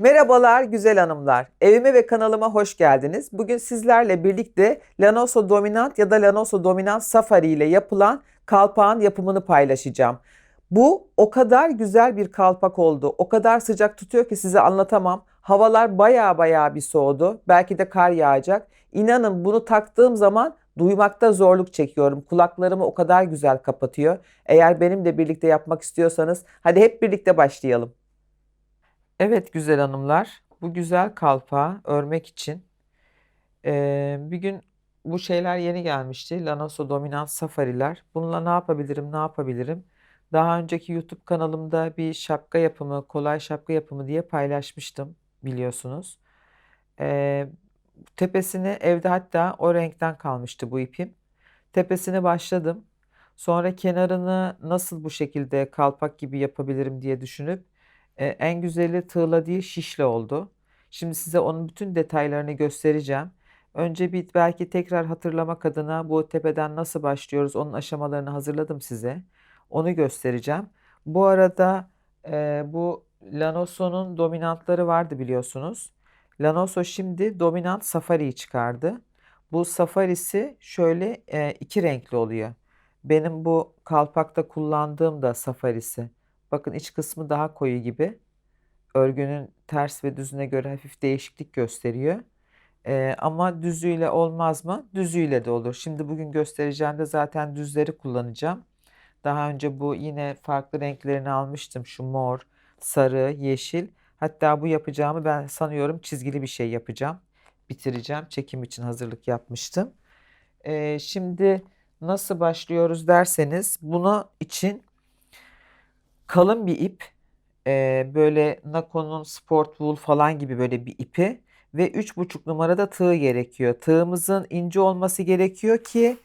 Merhabalar güzel hanımlar. Evime ve kanalıma hoş geldiniz. Bugün sizlerle birlikte Lanoso Dominant ya da Lanoso Dominant Safari ile yapılan kalpağın yapımını paylaşacağım. Bu o kadar güzel bir kalpak oldu. O kadar sıcak tutuyor ki size anlatamam. Havalar baya baya bir soğudu. Belki de kar yağacak. İnanın bunu taktığım zaman duymakta zorluk çekiyorum. Kulaklarımı o kadar güzel kapatıyor. Eğer benimle birlikte yapmak istiyorsanız hadi hep birlikte başlayalım. Evet güzel hanımlar, bu güzel kalpağı örmek için eee, bir gün bu şeyler yeni gelmişti. Lanoso Dominant Safari'ler. Bununla ne yapabilirim, ne yapabilirim? Daha önceki YouTube kanalımda bir şapka yapımı, kolay şapka yapımı diye paylaşmıştım biliyorsunuz. Eee, tepesini evde hatta o renkten kalmıştı bu ipim. Tepesine başladım. Sonra kenarını nasıl bu şekilde kalpak gibi yapabilirim diye düşünüp e, en güzeli tığla değil şişle oldu. Şimdi size onun bütün detaylarını göstereceğim. Önce bir belki tekrar hatırlamak adına bu tepeden nasıl başlıyoruz onun aşamalarını hazırladım size. Onu göstereceğim. Bu arada e, bu Lanoso'nun dominantları vardı biliyorsunuz. Lanoso şimdi dominant Safari'yi çıkardı. Bu Safari'si şöyle e, iki renkli oluyor. Benim bu kalpakta kullandığım da Safari'si. Bakın iç kısmı daha koyu gibi. Örgünün ters ve düzüne göre hafif değişiklik gösteriyor. Ee, ama düzüyle olmaz mı? Düzüyle de olur. Şimdi bugün göstereceğimde zaten düzleri kullanacağım. Daha önce bu yine farklı renklerini almıştım. Şu mor, sarı, yeşil. Hatta bu yapacağımı ben sanıyorum çizgili bir şey yapacağım. Bitireceğim. Çekim için hazırlık yapmıştım. Ee, şimdi nasıl başlıyoruz derseniz bunu için kalın bir ip e, böyle Nako'nun Sport Wool falan gibi böyle bir ipi ve 3,5 numarada tığ gerekiyor. Tığımızın ince olması gerekiyor ki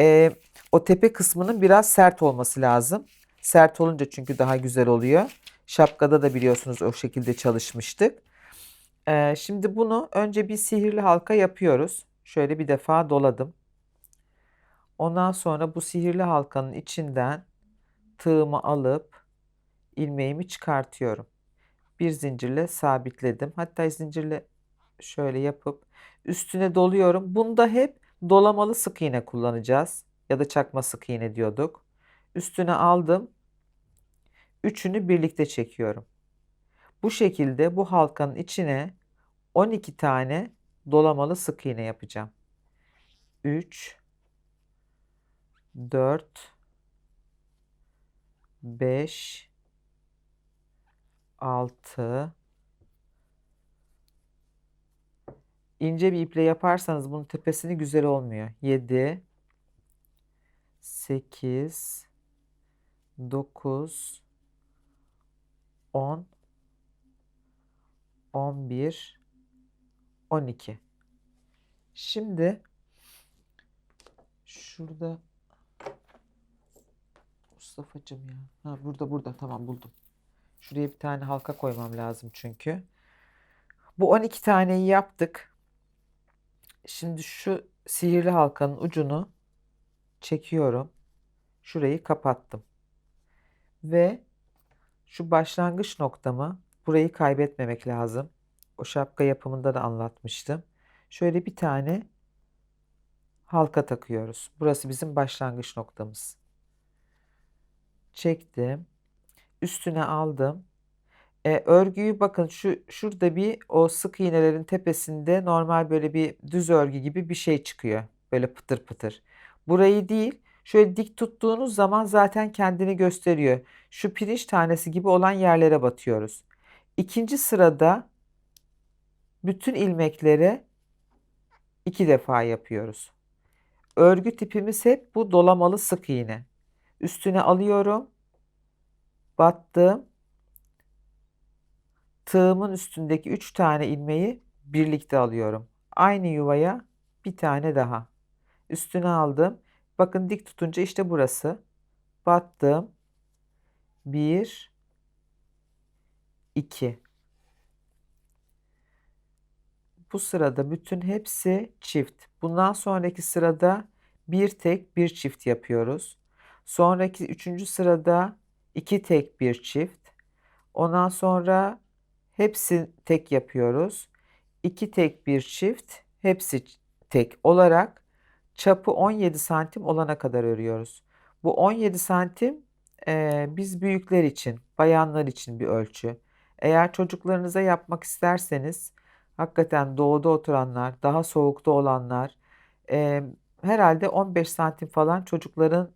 e, o tepe kısmının biraz sert olması lazım. Sert olunca çünkü daha güzel oluyor. Şapkada da biliyorsunuz o şekilde çalışmıştık. E, şimdi bunu önce bir sihirli halka yapıyoruz. Şöyle bir defa doladım. Ondan sonra bu sihirli halkanın içinden tığımı alıp ilmeğimi çıkartıyorum. Bir zincirle sabitledim. Hatta zincirle şöyle yapıp üstüne doluyorum. Bunda hep dolamalı sık iğne kullanacağız. Ya da çakma sık iğne diyorduk. Üstüne aldım. Üçünü birlikte çekiyorum. Bu şekilde bu halkanın içine 12 tane dolamalı sık iğne yapacağım. 3 4 5 6 ince bir iple yaparsanız bunun tepesini güzel olmuyor. 7 8 9 10 11 12 Şimdi şurada Mustafa'cığım ya. Ha burada burada. Tamam buldum. Şuraya bir tane halka koymam lazım çünkü. Bu 12 taneyi yaptık. Şimdi şu sihirli halkanın ucunu çekiyorum. Şurayı kapattım. Ve şu başlangıç noktamı burayı kaybetmemek lazım. O şapka yapımında da anlatmıştım. Şöyle bir tane halka takıyoruz. Burası bizim başlangıç noktamız. Çektim üstüne aldım. E, örgüyü bakın şu şurada bir o sık iğnelerin tepesinde normal böyle bir düz örgü gibi bir şey çıkıyor. Böyle pıtır pıtır. Burayı değil şöyle dik tuttuğunuz zaman zaten kendini gösteriyor. Şu pirinç tanesi gibi olan yerlere batıyoruz. İkinci sırada bütün ilmekleri iki defa yapıyoruz. Örgü tipimiz hep bu dolamalı sık iğne. Üstüne alıyorum battım. Tığımın üstündeki 3 tane ilmeği birlikte alıyorum. Aynı yuvaya bir tane daha. Üstüne aldım. Bakın dik tutunca işte burası. Battım. 1 2 Bu sırada bütün hepsi çift. Bundan sonraki sırada bir tek bir çift yapıyoruz. Sonraki üçüncü sırada 2 tek bir çift. Ondan sonra Hepsi tek yapıyoruz. 2 tek bir çift hepsi tek olarak çapı 17 santim olana kadar örüyoruz. Bu 17 santim e, biz büyükler için, bayanlar için bir ölçü. Eğer çocuklarınıza yapmak isterseniz hakikaten doğuda oturanlar, daha soğukta olanlar e, herhalde 15 santim falan çocukların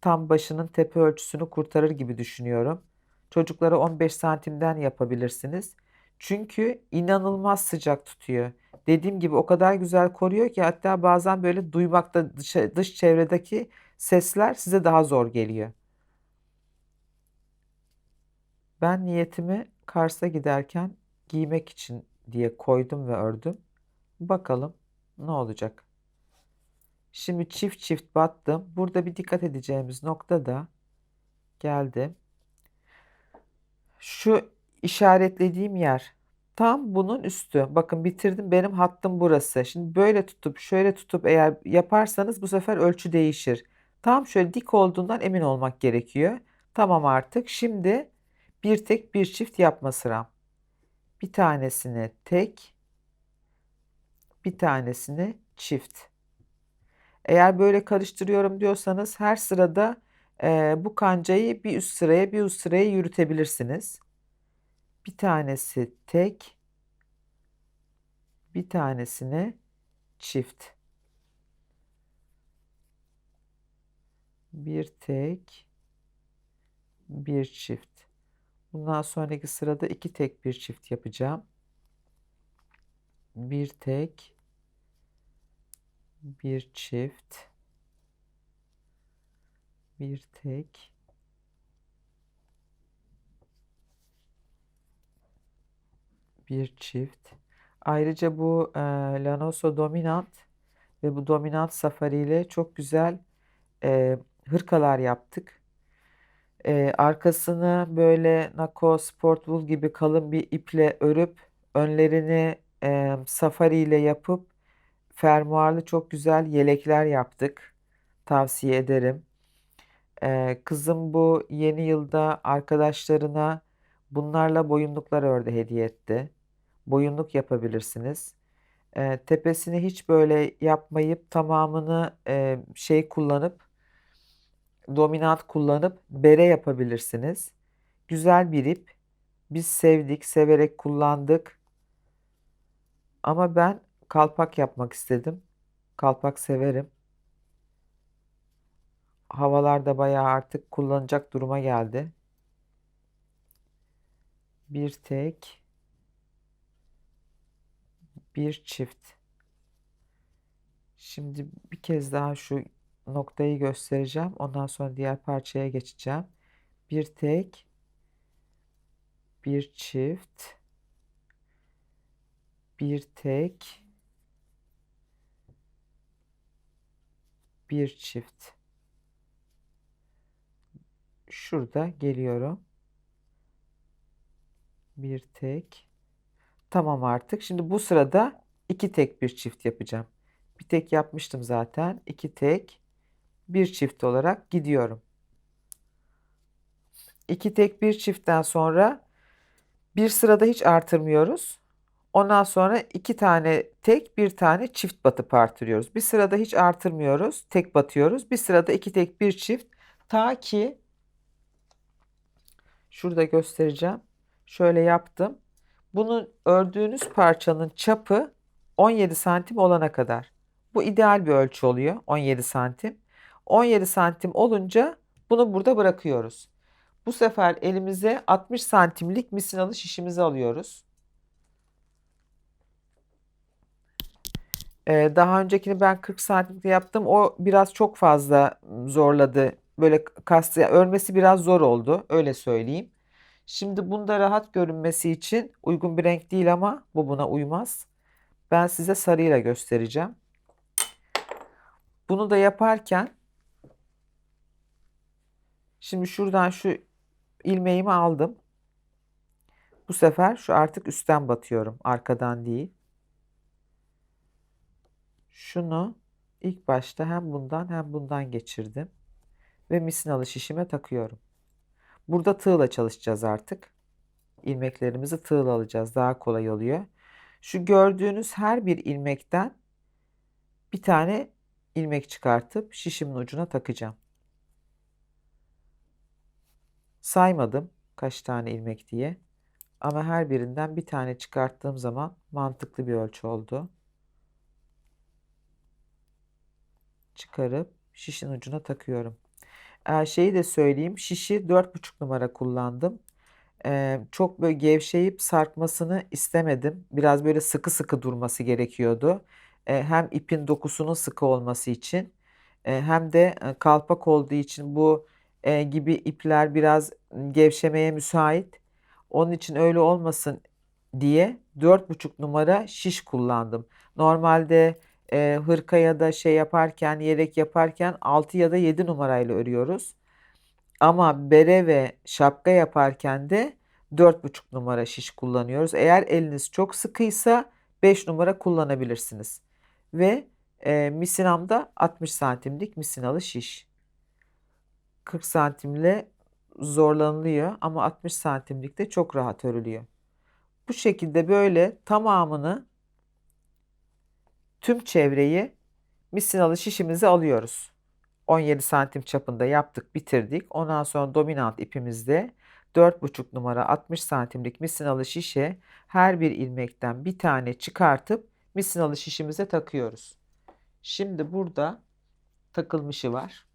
tam başının tepe ölçüsünü kurtarır gibi düşünüyorum. Çocuklara 15 santimden yapabilirsiniz. Çünkü inanılmaz sıcak tutuyor. Dediğim gibi o kadar güzel koruyor ki hatta bazen böyle duymakta dış, dış çevredeki sesler size daha zor geliyor. Ben niyetimi Kars'a giderken giymek için diye koydum ve ördüm. Bakalım ne olacak. Şimdi çift çift battım. Burada bir dikkat edeceğimiz nokta da geldi. Şu işaretlediğim yer tam bunun üstü. Bakın bitirdim benim hattım burası. Şimdi böyle tutup şöyle tutup eğer yaparsanız bu sefer ölçü değişir. Tam şöyle dik olduğundan emin olmak gerekiyor. Tamam artık. Şimdi bir tek bir çift yapma sıram. Bir tanesini tek, bir tanesini çift. Eğer böyle karıştırıyorum diyorsanız her sırada e, bu kancayı bir üst sıraya bir üst sıraya yürütebilirsiniz. Bir tanesi tek, bir tanesini çift. Bir tek, bir çift. Bundan sonraki sırada iki tek bir çift yapacağım. Bir tek, bir çift, bir tek, bir çift. Ayrıca bu e, Lanoso Dominant ve bu Dominant Safari ile çok güzel e, hırkalar yaptık. E, arkasını böyle Nako Sport Wool gibi kalın bir iple örüp önlerini e, Safari ile yapıp fermuarlı çok güzel yelekler yaptık. Tavsiye ederim. Kızım bu yeni yılda arkadaşlarına bunlarla boyunluklar ördü hediye etti. Boyunluk yapabilirsiniz. E, tepesini hiç böyle yapmayıp tamamını şey kullanıp dominant kullanıp bere yapabilirsiniz. Güzel bir ip. Biz sevdik, severek kullandık. Ama ben kalpak yapmak istedim. Kalpak severim. Havalarda bayağı artık kullanacak duruma geldi. Bir tek, bir çift. Şimdi bir kez daha şu noktayı göstereceğim. Ondan sonra diğer parçaya geçeceğim. Bir tek, bir çift, bir tek, bir çift. Şurada geliyorum. Bir tek. Tamam artık. Şimdi bu sırada iki tek bir çift yapacağım. Bir tek yapmıştım zaten. İki tek bir çift olarak gidiyorum. İki tek bir çiftten sonra bir sırada hiç artırmıyoruz. Ondan sonra iki tane tek bir tane çift batıp artırıyoruz. Bir sırada hiç artırmıyoruz. Tek batıyoruz. Bir sırada iki tek bir çift. Ta ki şurada göstereceğim. Şöyle yaptım. Bunu ördüğünüz parçanın çapı 17 santim olana kadar. Bu ideal bir ölçü oluyor. 17 santim. 17 santim olunca bunu burada bırakıyoruz. Bu sefer elimize 60 santimlik misinalı şişimizi alıyoruz. Ee, daha öncekini ben 40 santimde yaptım. O biraz çok fazla zorladı. Böyle kastı, örmesi biraz zor oldu. Öyle söyleyeyim. Şimdi bunda rahat görünmesi için uygun bir renk değil ama bu buna uymaz. Ben size sarıyla göstereceğim. Bunu da yaparken şimdi şuradan şu ilmeğimi aldım. Bu sefer şu artık üstten batıyorum. Arkadan değil. Şunu ilk başta hem bundan hem bundan geçirdim. Ve misinalı şişime takıyorum. Burada tığla çalışacağız artık. ilmeklerimizi tığıl alacağız. Daha kolay oluyor. Şu gördüğünüz her bir ilmekten bir tane ilmek çıkartıp şişimin ucuna takacağım. Saymadım kaç tane ilmek diye. Ama her birinden bir tane çıkarttığım zaman mantıklı bir ölçü oldu. Çıkarıp şişin ucuna takıyorum. Ee, şeyi de söyleyeyim. Şişi 4,5 numara kullandım. Ee, çok böyle gevşeyip sarkmasını istemedim. Biraz böyle sıkı sıkı durması gerekiyordu. Ee, hem ipin dokusunun sıkı olması için e, hem de e, kalpak olduğu için bu e, gibi ipler biraz gevşemeye müsait. Onun için öyle olmasın diye 4,5 numara şiş kullandım. Normalde e, hırka ya da şey yaparken, yelek yaparken 6 ya da 7 numarayla örüyoruz. Ama bere ve şapka yaparken de 4,5 numara şiş kullanıyoruz. Eğer eliniz çok sıkıysa 5 numara kullanabilirsiniz. Ve e, misinamda 60 santimlik misinalı şiş. 40 santimle zorlanılıyor ama 60 santimlikte çok rahat örülüyor. Bu şekilde böyle tamamını tüm çevreyi misinalı şişimize alıyoruz. 17 santim çapında yaptık bitirdik. Ondan sonra dominant ipimizde 4,5 numara 60 santimlik misinalı şişe her bir ilmekten bir tane çıkartıp misinalı şişimize takıyoruz. Şimdi burada takılmışı var.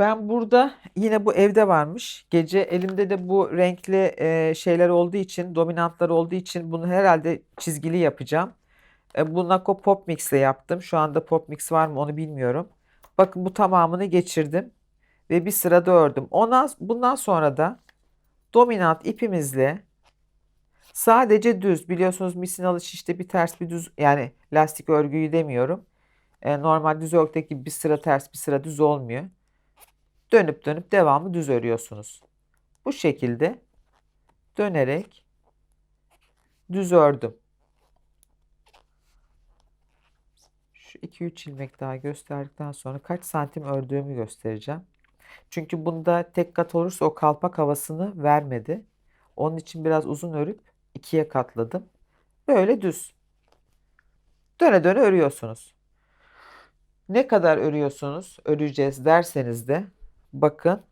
Ben burada yine bu evde varmış. Gece elimde de bu renkli e, şeyler olduğu için, dominantlar olduğu için bunu herhalde çizgili yapacağım. E, bu Nako Pop Mix ile yaptım. Şu anda Pop Mix var mı onu bilmiyorum. Bakın bu tamamını geçirdim ve bir sırada ördüm. Ondan, bundan sonra da dominant ipimizle sadece düz biliyorsunuz misinalı şişte bir ters bir düz yani lastik örgüyü demiyorum. E, normal düz örgüdeki bir sıra ters bir sıra düz olmuyor. Dönüp dönüp devamı düz örüyorsunuz. Bu şekilde dönerek düz ördüm. Şu 2-3 ilmek daha gösterdikten sonra kaç santim ördüğümü göstereceğim. Çünkü bunda tek kat olursa o kalpak havasını vermedi. Onun için biraz uzun örüp ikiye katladım. Böyle düz. Döne döne örüyorsunuz. Ne kadar örüyorsunuz, öreceğiz derseniz de bakın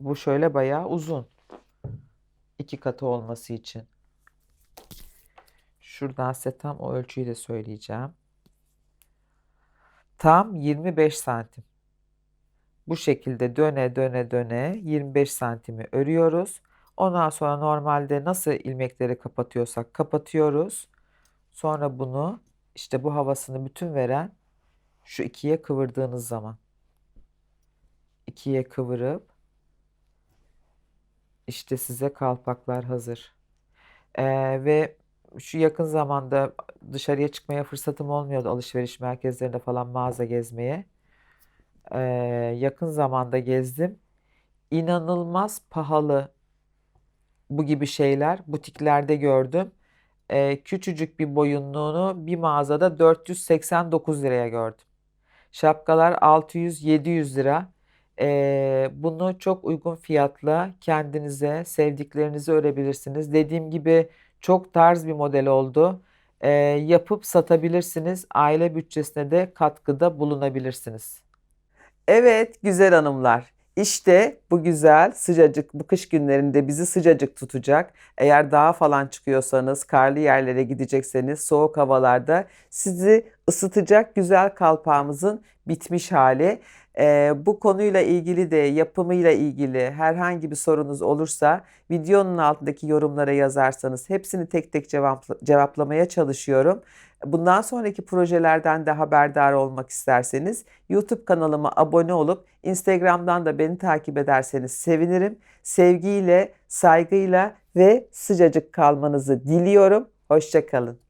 bu şöyle bayağı uzun. İki katı olması için. Şuradan size tam o ölçüyü de söyleyeceğim. Tam 25 santim. Bu şekilde döne döne döne 25 santimi örüyoruz. Ondan sonra normalde nasıl ilmekleri kapatıyorsak kapatıyoruz. Sonra bunu işte bu havasını bütün veren şu ikiye kıvırdığınız zaman ikiye kıvırıp işte size kalpaklar hazır. Ee, ve şu yakın zamanda dışarıya çıkmaya fırsatım olmuyordu alışveriş merkezlerinde falan mağaza gezmeye. Ee, yakın zamanda gezdim. İnanılmaz pahalı bu gibi şeyler butiklerde gördüm. Ee, küçücük bir boyunluğunu bir mağazada 489 liraya gördüm. Şapkalar 600-700 lira. Ee, bunu çok uygun fiyatla kendinize, sevdiklerinize örebilirsiniz. Dediğim gibi çok tarz bir model oldu. Ee, yapıp satabilirsiniz. Aile bütçesine de katkıda bulunabilirsiniz. Evet güzel hanımlar. İşte bu güzel sıcacık bu kış günlerinde bizi sıcacık tutacak. Eğer dağa falan çıkıyorsanız, karlı yerlere gidecekseniz soğuk havalarda sizi ısıtacak güzel kalpağımızın bitmiş hali. Ee, bu konuyla ilgili de yapımıyla ilgili herhangi bir sorunuz olursa videonun altındaki yorumlara yazarsanız hepsini tek tek cevapla, cevaplamaya çalışıyorum. Bundan sonraki projelerden de haberdar olmak isterseniz YouTube kanalıma abone olup Instagram'dan da beni takip ederseniz sevinirim. Sevgiyle, saygıyla ve sıcacık kalmanızı diliyorum. Hoşçakalın.